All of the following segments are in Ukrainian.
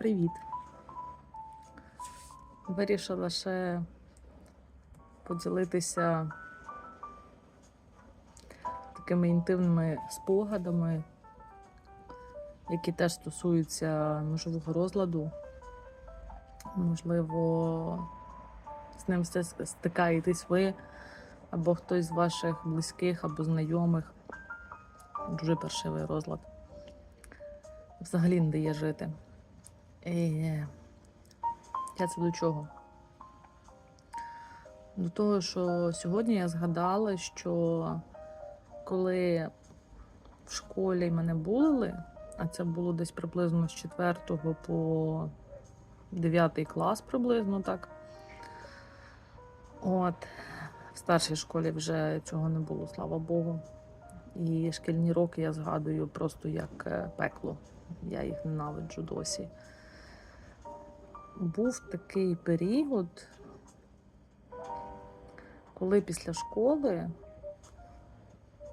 Привіт. Вирішила ще поділитися такими інтимними спогадами, які теж стосуються можливого розладу. Можливо, з ним сте- стикаєтесь ви або хтось з ваших близьких або знайомих. Дуже паршивий розлад. Взагалі не дає жити. І я це до чого? До того, що сьогодні я згадала, що коли в школі мене булили, а це було десь приблизно з 4 по 9 клас, приблизно так. От, в старшій школі вже цього не було, слава Богу. І шкільні роки я згадую просто як е, пекло. Я їх ненавиджу досі. Був такий період, коли після школи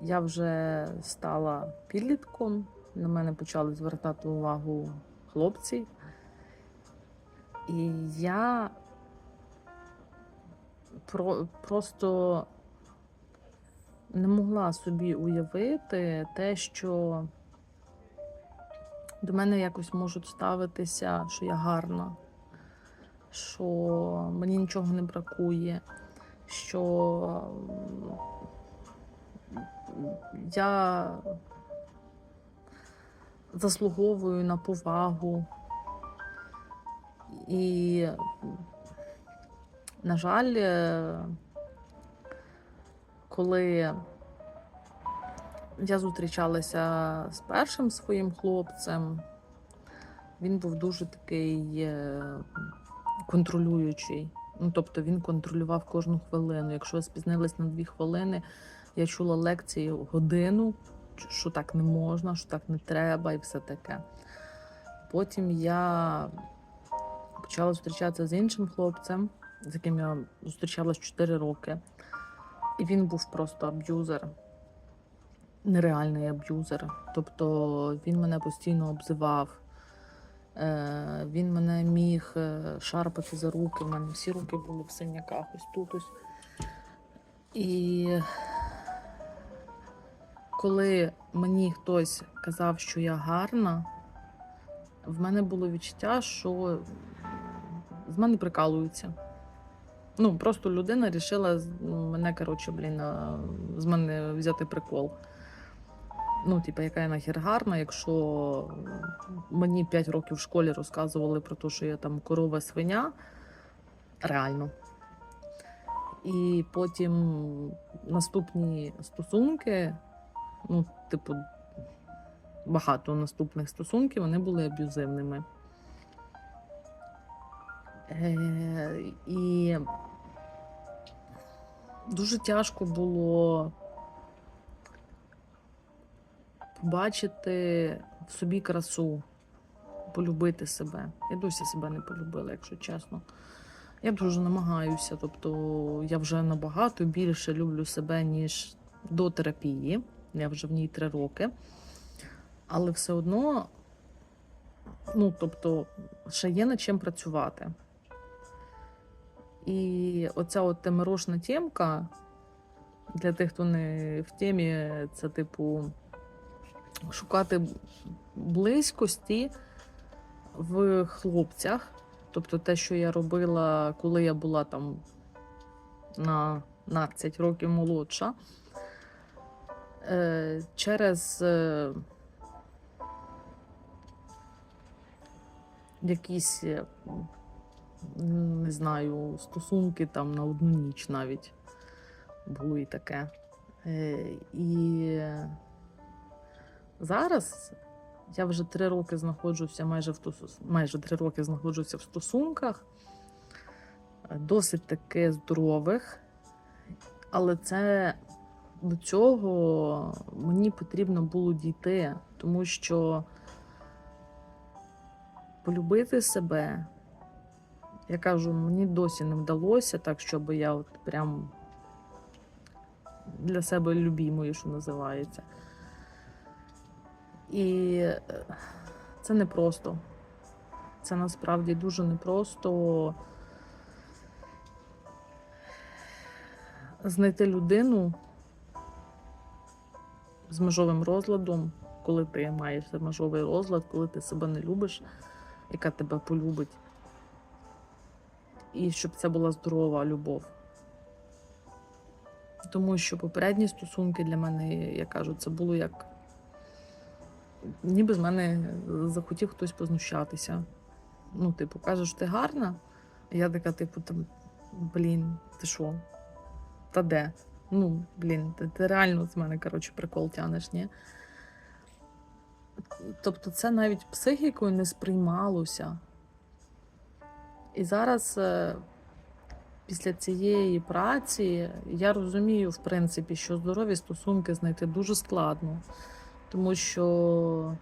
я вже стала підлітком, на мене почали звертати увагу хлопці. І я про, просто не могла собі уявити те, що до мене якось можуть ставитися, що я гарна, що мені нічого не бракує, що я заслуговую на повагу. І, на жаль, е, коли я зустрічалася з першим своїм хлопцем. Він був дуже такий е, контролюючий. Ну, тобто він контролював кожну хвилину. Якщо я спізнилась на дві хвилини, я чула лекції годину, що так не можна, що так не треба, і все таке. Потім я почала зустрічатися з іншим хлопцем, з яким я зустрічалась 4 роки. І він був просто аб'юзер нереальний аб'юзер. Тобто він мене постійно обзивав, він мене міг е, шарпати за руки. У мене всі руки були в синяках, ось тут ось. І коли мені хтось казав, що я гарна, в мене було відчуття, що з мене прикалуються. Ну, просто людина вирішила мене, коротше, блін, з мене взяти прикол. Ну, типу, яка я нахер гарна, якщо мені 5 років в школі розказували про те, що я там корова свиня, реально. І потім наступні стосунки, ну, типу, багато наступних стосунків, вони були аб'юзивними. Е, і дуже тяжко було побачити в собі красу, полюбити себе. Я досі себе не полюбила, якщо чесно. Я дуже намагаюся, тобто я вже набагато більше люблю себе, ніж до терапії. Я вже в ній три роки. Але все одно, ну, тобто, ще є над чим працювати. І оця от темирошна тємка, для тих, хто не в темі, це типу шукати близькості в хлопцях. Тобто те, що я робила, коли я була там на 15 років молодша, е, через е, якісь, е, не знаю, стосунки там на одну ніч навіть було і таке. І зараз я вже три роки знаходжуся майже в тус- майже три роки знаходжуся в стосунках, досить таки здорових, але це до цього мені потрібно було дійти, тому що полюбити себе, я кажу, мені досі не вдалося так, щоб я от прям для себе любімою, що називається. І е, це непросто. Це насправді дуже непросто знайти людину з межовим розладом, коли ти маєш межовий розлад, коли ти себе не любиш, яка тебе полюбить. І щоб це була здорова любов. Тому що попередні стосунки для мене, я кажу, це було як ніби з мене захотів хтось познущатися. Ну, типу, кажеш, ти гарна. Я така, типу, там, блін, ти що? Та де? Ну, блін, ти, ти реально з мене, коротше, прикол тянеш, ні? Тобто, це навіть психікою не сприймалося. І зараз, е, після цієї праці, я розумію, в принципі, що здорові стосунки знайти дуже складно, тому що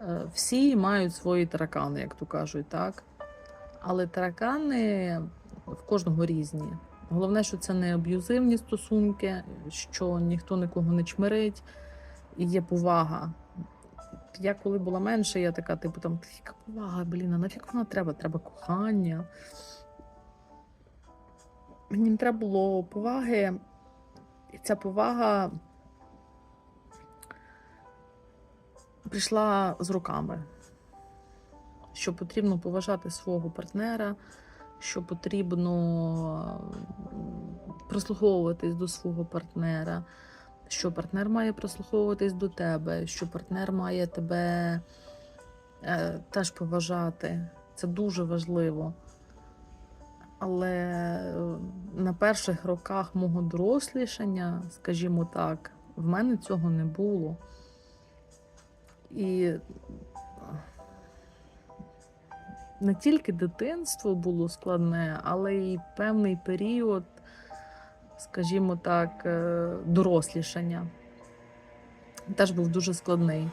е, всі мають свої таракани, як то кажуть, так? Але таракани в кожного різні. Головне, що це не аб'юзивні стосунки, що ніхто нікого не чмирить, і є повага. Я коли була менше, я така, типу, там, яка повага, блін, а нафіг вона треба? Треба кохання. Мені треба було поваги, і ця повага прийшла з руками. Що потрібно поважати свого партнера, що потрібно прислуховуватись до свого партнера, що партнер має прислуховуватись до тебе, що партнер має тебе е, теж поважати. Це дуже важливо. Але е, на перших роках мого дорослішання, скажімо так, в мене цього не було. І не тільки дитинство було складне, але й певний період, скажімо так, е, дорослішання теж був дуже складний.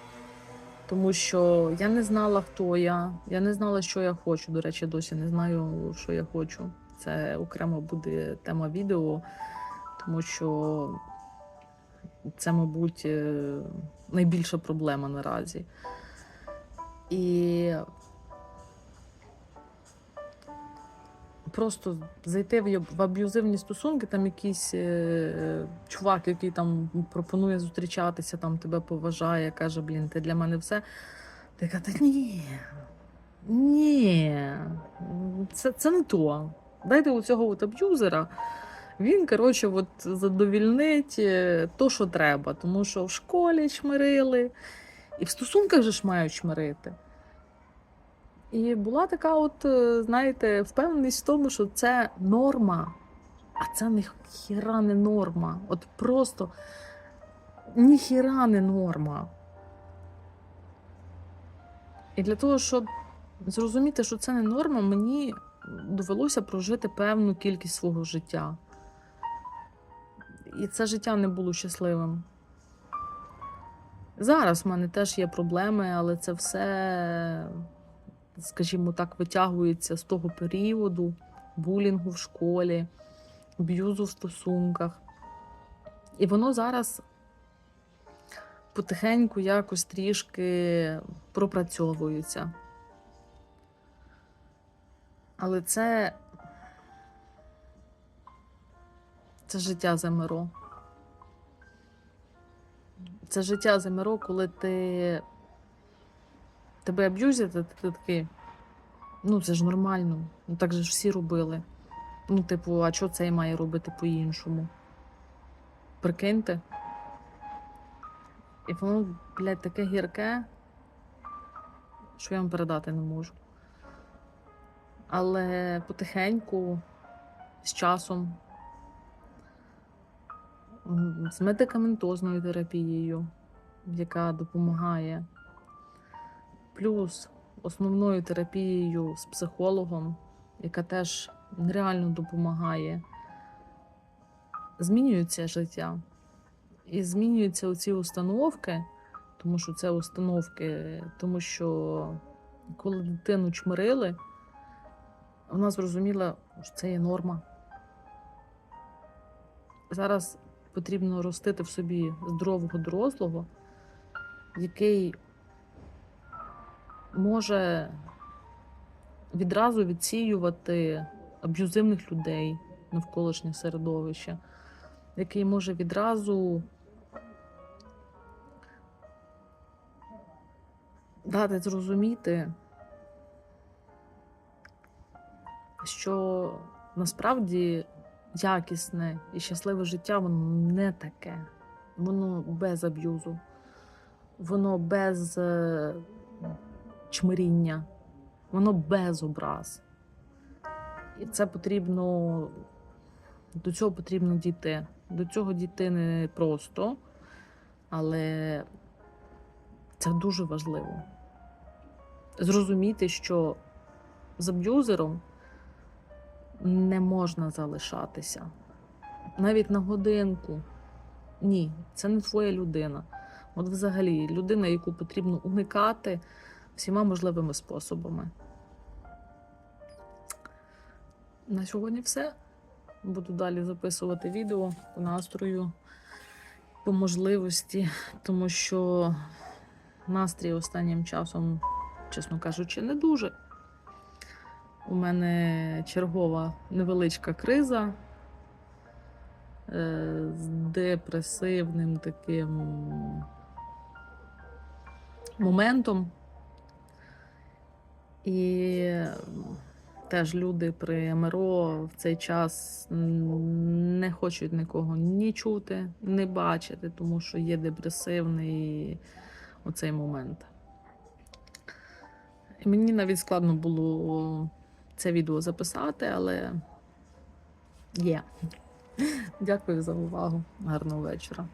Тому що я не знала, хто я, я не знала, що я хочу. До речі, досі не знаю, що я хочу. Це окремо буде тема відео, тому що це, мабуть, е, найбільша проблема наразі. І просто зайти в аб'юзивні стосунки, там якийсь е, чувак, який там пропонує зустрічатися, там тебе поважає, каже, блін, ти для мене все. Ти каже, ні. Ні, це, це не то. Дайте у цього от аб'юзера. Він, коротше, от задовільнить е, то, що треба. Тому що в школі чмирили, і в стосунках же ж мають чмирити. І була така, от, е, знаєте, впевненість в тому, що це норма, а це ніхіра не норма. От просто ніхіра не норма. І для того, щоб зрозуміти, що це не норма, мені довелося прожити певну кількість свого життя. І це життя не було щасливим. Зараз в мене теж є проблеми, але це все, скажімо так, витягується з того періоду булінгу в школі, аб'юзу в стосунках. І воно зараз потихеньку якось трішки пропрацьовується. Але це, це життя за миро. Це життя за миро, коли ти тебе аб'юзять, ти такий. Ну, це ж нормально. Ну так же ж всі робили. Ну, типу, а що цей має робити по-іншому? Прикиньте. І воно, блядь, таке гірке, що я вам передати не можу. Але потихеньку, з часом, з медикаментозною терапією, яка допомагає, плюс основною терапією з психологом, яка теж нереально допомагає, змінюється життя. І змінюються оці установки, тому що це установки, тому що коли дитину чмирили, вона зрозуміла, що це є норма. Зараз потрібно ростити в собі здорового дорослого, який може відразу відсіювати аб'юзивних людей навколишнє середовище, який може відразу дати зрозуміти, що насправді якісне і щасливе життя воно не таке. Воно без аб'юзу, воно без е, чмиріння, воно без образ. І це потрібно, до цього потрібно дійти. До цього дійти не просто, але це дуже важливо. Зрозуміти, що з аб'юзером не можна залишатися. Навіть на годинку. Ні, це не твоя людина. От взагалі людина, яку потрібно уникати всіма можливими способами. На сьогодні все. Буду далі записувати відео по настрою, по можливості, тому що настрій останнім часом, чесно кажучи, не дуже. У мене чергова невеличка криза е, з депресивним таким моментом. І теж люди при МРО в цей час не хочуть нікого ні чути, ні бачити, тому що є депресивний оцей момент. І мені навіть складно було це відео записати, але є. Дякую за увагу. Гарного вечора.